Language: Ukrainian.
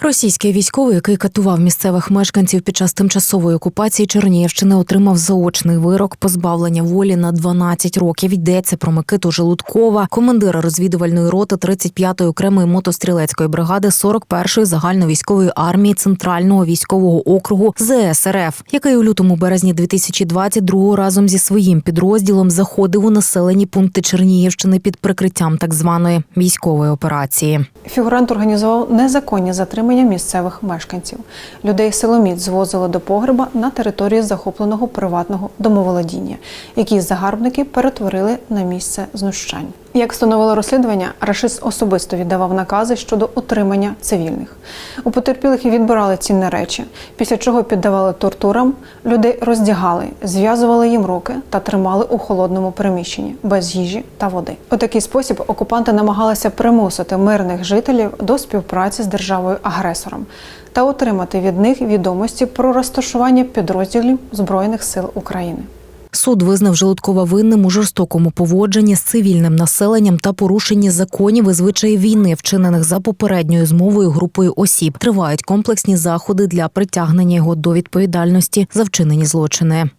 Російський військовий, який катував місцевих мешканців під час тимчасової окупації Чернігівщини, отримав заочний вирок позбавлення волі на 12 років. Йдеться про Микиту Желудкова, командира розвідувальної роти 35-ї окремої мотострілецької бригади 41-ї загальновійськової армії Центрального військового округу ЗСРФ, який у лютому березні 2022 разом зі своїм підрозділом заходив у населені пункти Чернігівщини під прикриттям так званої військової операції. Фігурант організував незаконні затримання місцевих мешканців. Людей силоміць звозили до погреба на території захопленого приватного домоволодіння, які загарбники перетворили на місце знущань. Як встановило розслідування, рашист особисто віддавав накази щодо утримання цивільних. У потерпілих відбирали цінні речі, після чого піддавали тортурам, людей роздягали, зв'язували їм руки та тримали у холодному приміщенні без їжі та води. У такий спосіб окупанти намагалися примусити мирних жителів до співпраці з державою-агресором та отримати від них відомості про розташування підрозділів Збройних сил України. Суд визнав Желудкова винним у жорстокому поводженні з цивільним населенням та порушенні законів і звичаїв війни, вчинених за попередньою змовою групою осіб. Тривають комплексні заходи для притягнення його до відповідальності за вчинені злочини.